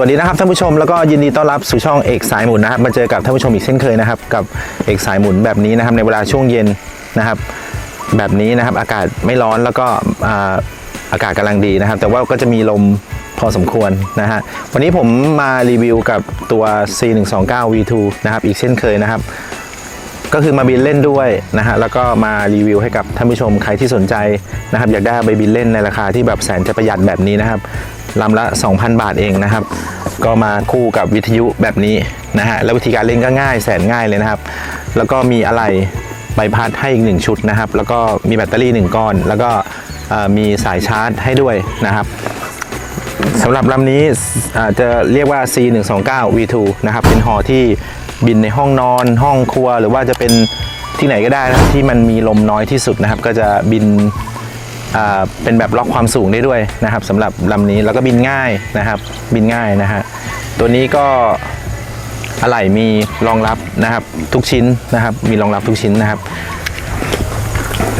วัสดีนะครับท่านผู้ชมแล้วก็ยินดีต้อนรับสู่ช่องเอกสายหมุนนะครับมาเจอกับท่านผู้ชมอีกเช่นเคยนะครับ กับเอกสายหมุนแบบนี้นะครับในเวลาช่วงเย็นนะครับ แบบนี้นะครับอากาศไม่ร้อนแล้วก็อ่าอากาศกำลังดีนะครับ แต่ว่าก็จะมีลมพอสมควรนะฮะวันนี้ผมมารีวิวกับตัว C129 V2 นะครับอีกเช่นเคยนะครับ ก็คือมาบินเล่นด้วยนะฮะแล้วก็มารีวิวให้กับท่านผู้ชมใครที่สนใจนะครับ อยากได้ไปบินเล่นในราคาที่แบบแสนจะประหยัดแบบนี้นะครับ ลำละ 2,000 บาทเองนะครับ ก็มาคู่กับวิทยุแบบนี้นะฮะแล้ววิธีการเล่นก็ง่ายแสนง่ายเลยนะครับ แล้วก็มีอะไรใบพัดให้อีกหนึ่งชุดนะครับ แล้วก็มีแบตเตอรี่หนึ่งก้อน แล้วก็มีสายชาร์จให้ด้วยนะครับสำหรับลำนี้จะเรียกว่า C129 V2 นะครับ เป็นหอที่บินในห้องนอน ห้องครัว หรือว่าจะเป็นที่ไหนก็ได้นะที่มันมีลมน้อยที่สุดนะครับ ก็จะบิน เป็นแบบล็อกความสูงได้ด้วยนะครับสำหรับลำนี้แล้วก็บินง่ายนะครับ บินง่ายนะฮะตัวนี้ก็อะไหล่มีรองรับนะครับ ทุกชิ้นนะครับ มีรองรับทุกชิ้นนะครับ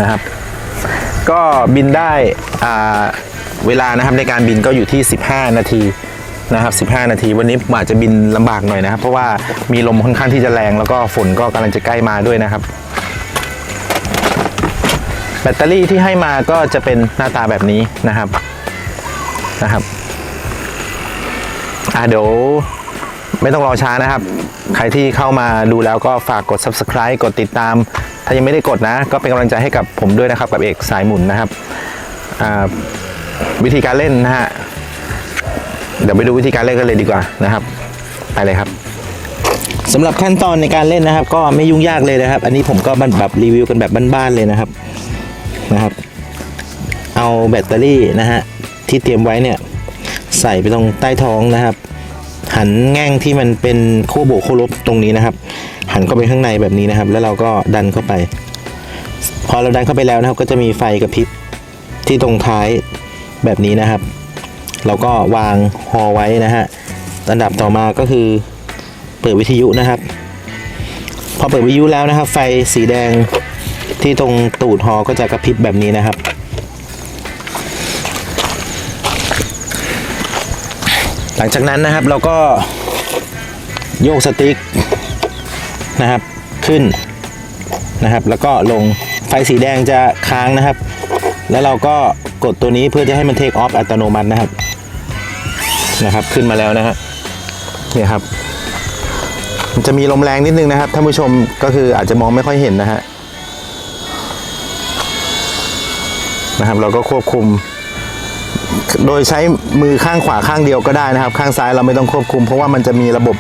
นะครับ ก็บินได้เวลานะครับในการบินก็อยู่ที่ 15 นาทีนะครับ 15 นาที วันนี้อาจจะบินลำบากหน่อยนะครับ เพราะว่ามีลมค่อนข้างที่จะแรง แล้วก็ฝนก็กำลังจะใกล้มาด้วยนะครับ แบตเตอรี่ที่ให้มาก็จะเป็นหน้าตาแบบนี้นะครับนะครับอะเดี๋ยวไม่ต้องรอช้านะครับ ใครที่เข้ามาดูแล้วก็ฝากกด subscribe กดติดตาม ถ้ายังไม่ได้กดนะ ก็เป็นกำลังใจให้กับผมด้วยนะครับ กับเอกสายหมุนนะครับ วิธีการเล่นนะฮะ เดี๋ยวไปดูวิธีการเล่นกันเลยดีกว่านะครับ ไปเลยครับสำหรับขั้นตอนในการเล่นนะครับ ก็ไม่ยุ่งยากเลยนะครับ อันนี้ผมก็แบบรีวิวกันแบบบ้านๆเลยนะครับ นะครับ เอาแบตเตอรี่นะฮะที่เตรียมไว้เนี่ยใส่ไปตรงใต้ท้องนะครับ หันแง่งที่มันเป็นโค้บวกโค้ลบตรงนี้นะครับ หันเข้าไปข้างในแบบนี้นะครับ แล้วเราก็ดันเข้าไป พอเราดันเข้าไปแล้วนะครับ ก็จะมีไฟกระพริบที่ตรงท้ายแบบนี้นะครับ เราก็วางฮอไว้นะฮะอันดับต่อมาก็คือเปิดวิทยุนะครับ พอเปิดวิทยุแล้วนะครับ ไฟสีแดง ที่ตรงตูดฮอก็จะกระพริบแบบนี้นะครับ หลังจากนั้นนะครับเราก็โยกสติ๊กนะครับขึ้นนะครับ แล้วก็ลงไฟสีแดงจะค้างนะครับ แล้วเราก็กดตัวนี้เพื่อจะให้มันเทคออฟอัตโนมัตินะครับนะครับ ขึ้นมาแล้วนะฮะเนี่ยครับ มันจะมีลมแรงนิดนึงนะครับท่านผู้ชมก็คืออาจจะมองไม่ค่อยเห็นนะฮะ นะครับ เราก็ควบคุม โดยใช้มือข้างขวาข้างเดียวก็ได้นะครับ ข้างซ้ายเราไม่ต้องควบคุม เพราะว่ามันจะมีระบบ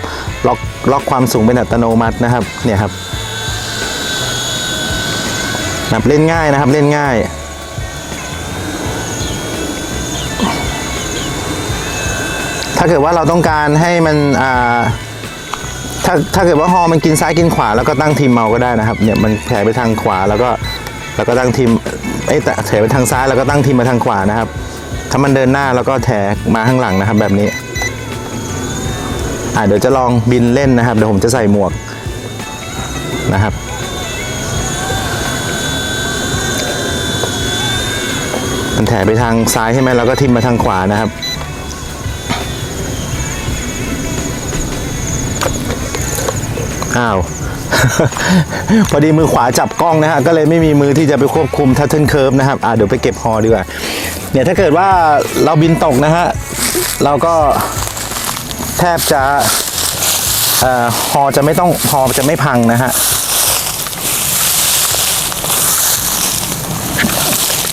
ล็อกล็อกความสูงเป็นอัตโนมัตินะครับเนี่ยครับนะครับเล่นง่ายนะครับเล่นง่าย ถ้าเกิดว่าเราต้องการให้มันอ่าถ้าถ้าเกิดว่าฮอมันกินซ้ายกินขวาแล้วก็ตั้งทีมเมาก็ได้นะครับเนี่ยมันแผ่ไปทางขวาแล้วก็ แล้วก็ตั้งทีมไอ้แต่แผ่ไปทางซ้ายแล้วก็ตั้งทีมมาทางขวานะครับ ถ้ามันเดินหน้าแล้วก็แถมาข้างหลังนะครับ แบบนี้อ่าเดี๋ยวจะลองบินเล่นนะครับ เดี๋ยวผมจะใส่หมวกนะครับมันแถไปทางซ้ายใช่ไหมแล้วก็ทิมมาทางขวานะครับอ้าว พอดีมือขวาจับกล้องนะฮะก็เลยไม่มีมือที่จะไปควบคุมทัตเทิลเคิร์ฟนะครับอ่าเดี๋ยวไปเก็บฮอดีกว่าเนี่ยถ้าเกิดว่าเราบินตกนะฮะเราก็แทบจะเอ่อฮอจะไม่ต้องฮอจะไม่พังนะฮะ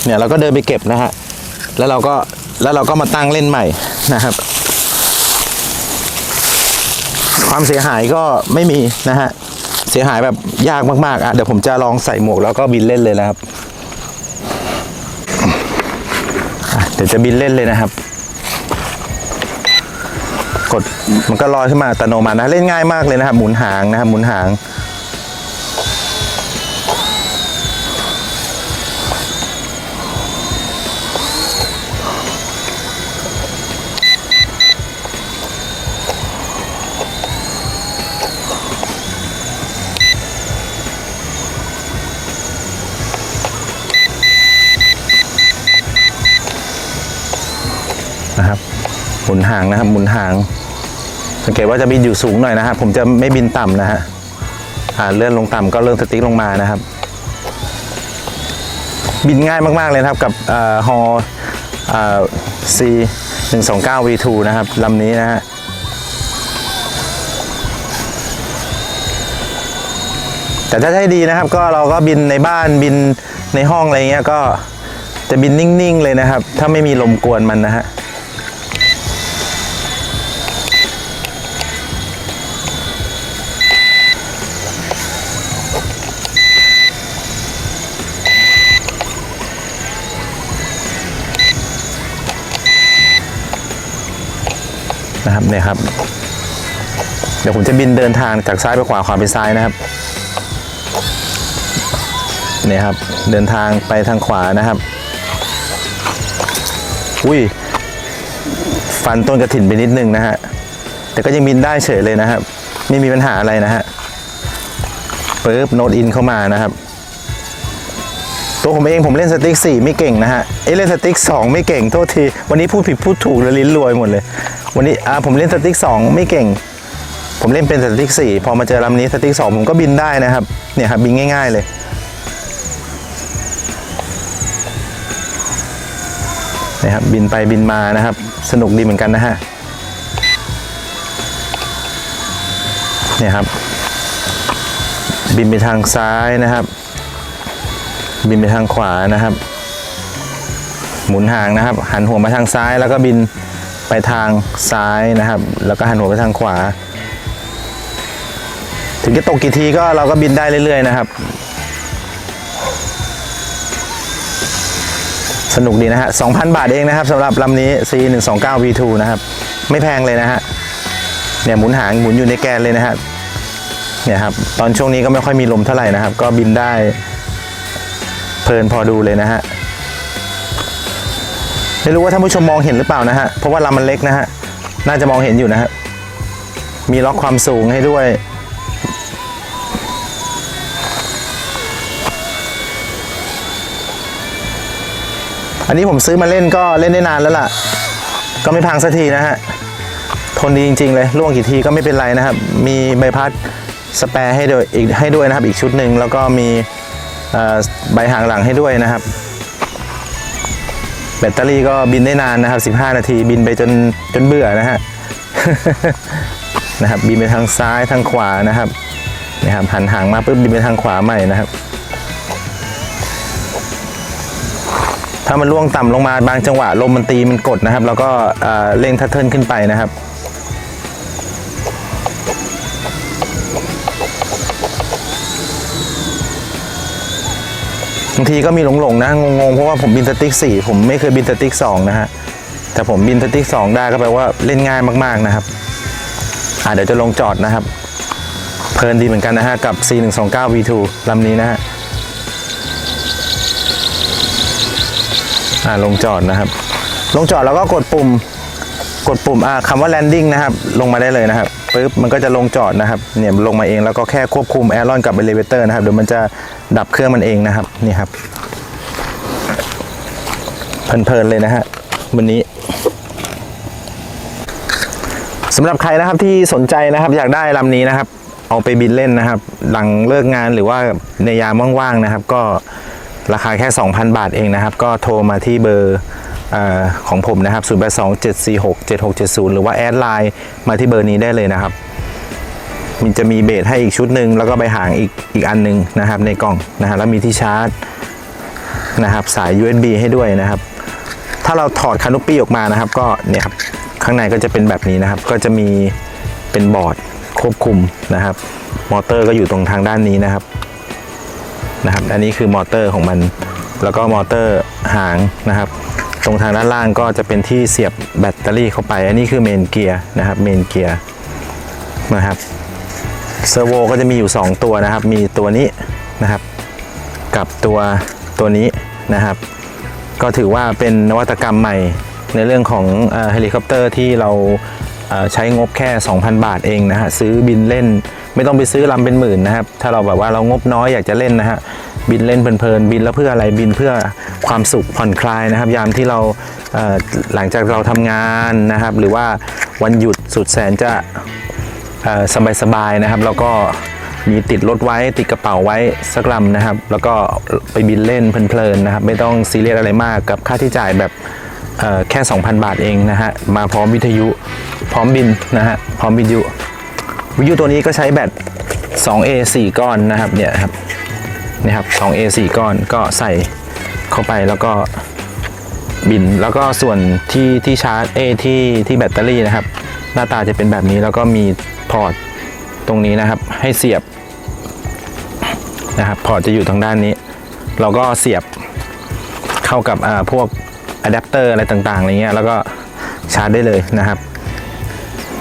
เนี่ยเราก็เดินไปเก็บนะฮะแล้วเราก็แล้วเราก็มาตั้งเล่นใหม่นะครับ ความเสียหายก็ไม่มีนะฮะ สียหายแบบยากมากๆอะเดี๋ยวผมจะลองใส่หมวกแล้วก็บินเล่นเลยนะครับเดี๋ยวจะบินเล่นเลยนะครับ กดมันก็ลอยขึ้นมาอัตโนมัตินะเล่นง่ายมากเลยนะครับ หมุนหางนะครับหมุนหาง นะครับหมุนหางนะครับหมุนหาง สังเกตว่าจะบินอยู่สูงหน่อยนะครับผมจะไม่บินต่ำนะฮะอ่าเลื่อนลงต่ำก็เลื่อนสติ๊กลงมานะครับ บินง่ายมากๆเลยนะครับกับเอ่อฮอเอ่อ C 1 2 9 V2 นะครับลำนี้นะฮะแต่ถ้าให้ดีนะครับก็เราก็บินในบ้านบินในห้องอะไรเงี้ยก็จะบินนิ่งๆเลยนะครับ ถ้าไม่มีลมกวนมันนะฮะ นะครับเนี่ยครับ เดี๋ยวผมจะบินเดินทางจากซ้ายไปขวาขวาไปซ้ายนะครับเนี่ยครับ เดินทางไปทางขวานะครับอุ้ยฟันต้นกระถินไปนิดนึงนะฮะแต่ก็ยังบินได้เฉยเลยนะครับ ไม่มีปัญหาอะไรนะฮะปึ๊บโนดอินเข้ามานะครับ ตัวผมเองผมเล่นสติ๊ก4 ไม่เก่งนะฮะเอ้เล่นสติ๊ก2 ไม่เก่งโทษที วันนี้พูดผิดพูดถูกแล้วลิ้นรวยหมดเลย วันนี้อ่าผมเล่นสติ๊ก2 ไม่เก่ง ผมเล่นเป็นสติ๊ก4 พอมาเจอลำนี้สติ๊ก2 ผมก็บินได้นะครับเนี่ยครับบินง่าย ๆเลยนะครับบินไปบินมานะครับ สนุกดีเหมือนกันนะฮะเนี่ยครับ บินไปทางซ้ายนะครับ บินไปทางขวานะครับ หมุนหางนะครับ หันหัวมาทางซ้ายแล้วก็บินไปทางซ้ายนะครับ แล้วก็หันหัวไปทางขวา ถึงจะตกกี่ทีก็เราก็บินได้เรื่อย ๆ นะครับ สนุกดีนะฮะ2,000 บาทเองนะครับสำหรับลำนี้ C 1 2 9 V2 นะครับ ไม่แพงเลยนะฮะเนี่ยหมุนหางหมุนอยู่ในแกนเลยนะฮะเนี่ยครับตอนช่วงนี้ก็ไม่ค่อยมีลมเท่าไหร่นะครับ ก็บินได้ เพลินพอดูเลยนะฮะไม่รู้ว่าท่านผู้ชมมองเห็นหรือเปล่านะฮะเพราะว่าลำมันเล็กนะฮะน่าจะมองเห็นอยู่นะฮะมีล็อกความสูงให้ด้วยอันนี้ผมซื้อมาเล่นก็เล่นได้นานแล้วล่ะ ก็ไม่พังสักทีนะฮะ ทนดีจริง ๆ เลยล่วงกี่ทีก็ไม่เป็นไรนะครับ มีใบพัดสแปร์ให้ด้วยอีกให้ด้วยนะครับ อีกชุดหนึ่งแล้วก็มี ใบหางหลังให้ด้วยนะครับ แบตเตอรี่ก็บินได้นานนะครับ 15 นาทีบินไปจนจนเบื่อนะฮะนะครับบินไปทางซ้ายทางขวานะครับนะครับหันหางมาปุ๊บบินไปทางขวาใหม่นะครับ ถ้ามันล่วงต่ำลงมาบางจังหวะลมมันตีมันกดนะครับ แล้วก็เร่งทัตเทิลขึ้นไปนะครับ บางทีก็มีหลงๆนะงงๆเพราะว่าผมบินสติ๊กสี่ผมไม่เคยบินสติ๊กสองนะฮะแต่ผมบินสติ๊กสองได้ก็แปลว่าเล่นง่ายมากๆนะครับอ่าเดี๋ยวจะลงจอดนะครับ เพลินดีเหมือนกันนะฮะกับ C129 V2 ลำนี้นะฮะอ่าลงจอดนะครับ ลงจอดแล้วก็กดปุ่มกดปุ่มอ่าคำว่า landing นะครับ ลงมาได้เลยนะครับปึ๊บมันก็จะลงจอดนะครับเนี่ยลงมาเองแล้วก็แค่ควบคุมแอรอนกับ elevator นะครับเดี๋ยวมันจะ ดับเครื่องมันเองนะครับนี่ครับเพลินๆเลยนะฮะวันนี้สำหรับใครนะครับที่สนใจนะครับอยากได้ลำนี้นะครับ เอาไปบินเล่นนะครับ หลังเลิกงานหรือว่าในยามว่างๆนะครับ ก็ราคาแค่ 2,000 บาทเองนะครับ ก็โทรมาที่เบอร์อของผมนะครับ 0 8 2 7 4 6 7 6 7 0 หรือว่าแอดไลน์มาที่เบอร์นี้ได้เลยนะครับ มันจะมีเบสให้อีกชุดหนึ่งแล้วก็ใบหางอีกอีกอันหนึ่งนะครับ ในกล่องนะฮะแล้วมีที่ชาร์จนะครับ สาย USB ให้ด้วยนะครับ ถ้าเราถอดคานุปี้ออกมานะครับ ก็เนี่ยครับข้างในก็จะเป็นแบบนี้นะครับ ก็จะมีเป็นบอร์ดควบคุมนะครับ มอเตอร์ก็อยู่ตรงทางด้านนี้นะครับนะครับ อันนี้คือมอเตอร์ของมัน แล้วก็มอเตอร์หางนะครับตรงทางด้านล่างก็จะเป็นที่เสียบแบตเตอรี่เข้าไป อันนี้คือเมนเกียร์นะครับ เมนเกียร์นะครับ เซอร์โวก็จะมีอยู่ 2 ตัวนะครับ มีตัวนี้นะครับ กับตัวตัวนี้นะครับ ก็ถือว่าเป็นนวัตกรรมใหม่ในเรื่องของเฮลิคอปเตอร์ที่เราใช้งบแค่ 2,000 บาทเองนะฮะซื้อบินเล่น ไม่ต้องไปซื้อลำเป็นหมื่นนะครับ ถ้าเราแบบว่าเรางบน้อยอยากจะเล่นนะฮะบินเล่นเพลินๆบินแล้วเพื่ออะไรบินเพื่อความสุขผ่อนคลายนะครับ ยามที่เราหลังจากเราทำงานนะครับ หรือว่าวันหยุดสุดแสนจะ สบายๆนะครับ แล้วก็มีติดรถไว้ติดกระเป๋าไว้สักลำนะครับ แล้วก็ไปบินเล่นเพลินๆนะครับ ไม่ต้องซีเรียสอะไรมากกับค่าที่จ่ายแบบเอ่อแค่ 2,000 บาทเองนะฮะมาพร้อมวิทยุพร้อมบินนะฮะพร้อมวิทยุ วิทยุตัวนี้ก็ใช้แบต 2A 4 ก้อนนะครับเนี่ยครับนี่ครับ 2A 4 ก้อนก็ใส่เข้าไปแล้วก็บินแล้วก็ส่วนที่ที่ชาร์จเอที่ที่แบตเตอรี่นะครับ หน้าตาจะเป็นแบบนี้แล้วก็มี พอร์ตตรงนี้นะครับ ให้เสียบนะครับพอร์ตจะอยู่ทางด้านนี้ เราก็เสียบเข้ากับพวกอะแดปเตอร์อะไรต่างๆอะไรเงี้ยแล้วก็ชาร์จได้เลยนะครับ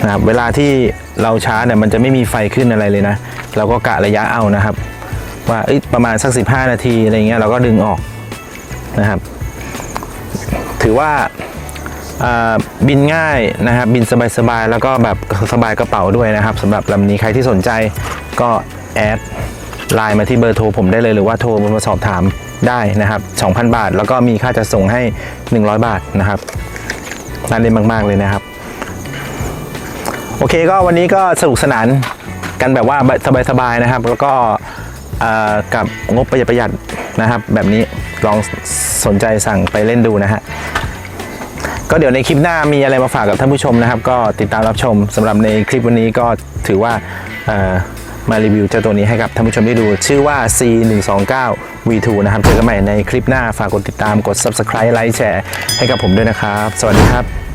นะครับ เวลาที่เราชาร์จเนี่ยมันจะไม่มีไฟขึ้นอะไรเลยนะ เราก็กะระยะเอานะครับ ว่าประมาณสัก 15 นาทีอะไรเงี้ยเราก็ดึงออกนะครับ ถือว่า บินง่ายนะครับบินสบายๆแล้วก็แบบสบายกระเป๋าด้วยนะครับสำหรับลำนี้ใครที่สนใจก็แอดไลน์มาที่เบอร์โทรผมได้เลยหรือว่าโทรมาสอบถามได้นะครับ 2,000 บาท แล้วก็มีค่าจะส่งให้ 100 บาทนะครับน่าเล่นมาก ๆ เลยนะครับ โอเคก็วันนี้ก็สนุกสนานกันแบบว่าสบาย ๆ นะครับ แล้วก็กับงบประหยัดประหยัดนะครับ แบบนี้ลองสนใจสั่งไปเล่นดูนะฮะ ก็เดี๋ยวในคลิปหน้ามีอะไรมาฝากกับท่านผู้ชมนะครับ ก็ติดตามรับชมสำหรับในคลิปวันนี้ก็ถือว่ามารีวิวเจ้าตัวนี้ให้กับท่านผู้ชมได้ดู ชื่อว่า C129 V2 นะครับ เจอกันใหม่ในคลิปหน้าฝากกดติดตามกด Subscribe ไลค์แชร์ให้กับผมด้วยนะครับ สวัสดีครับ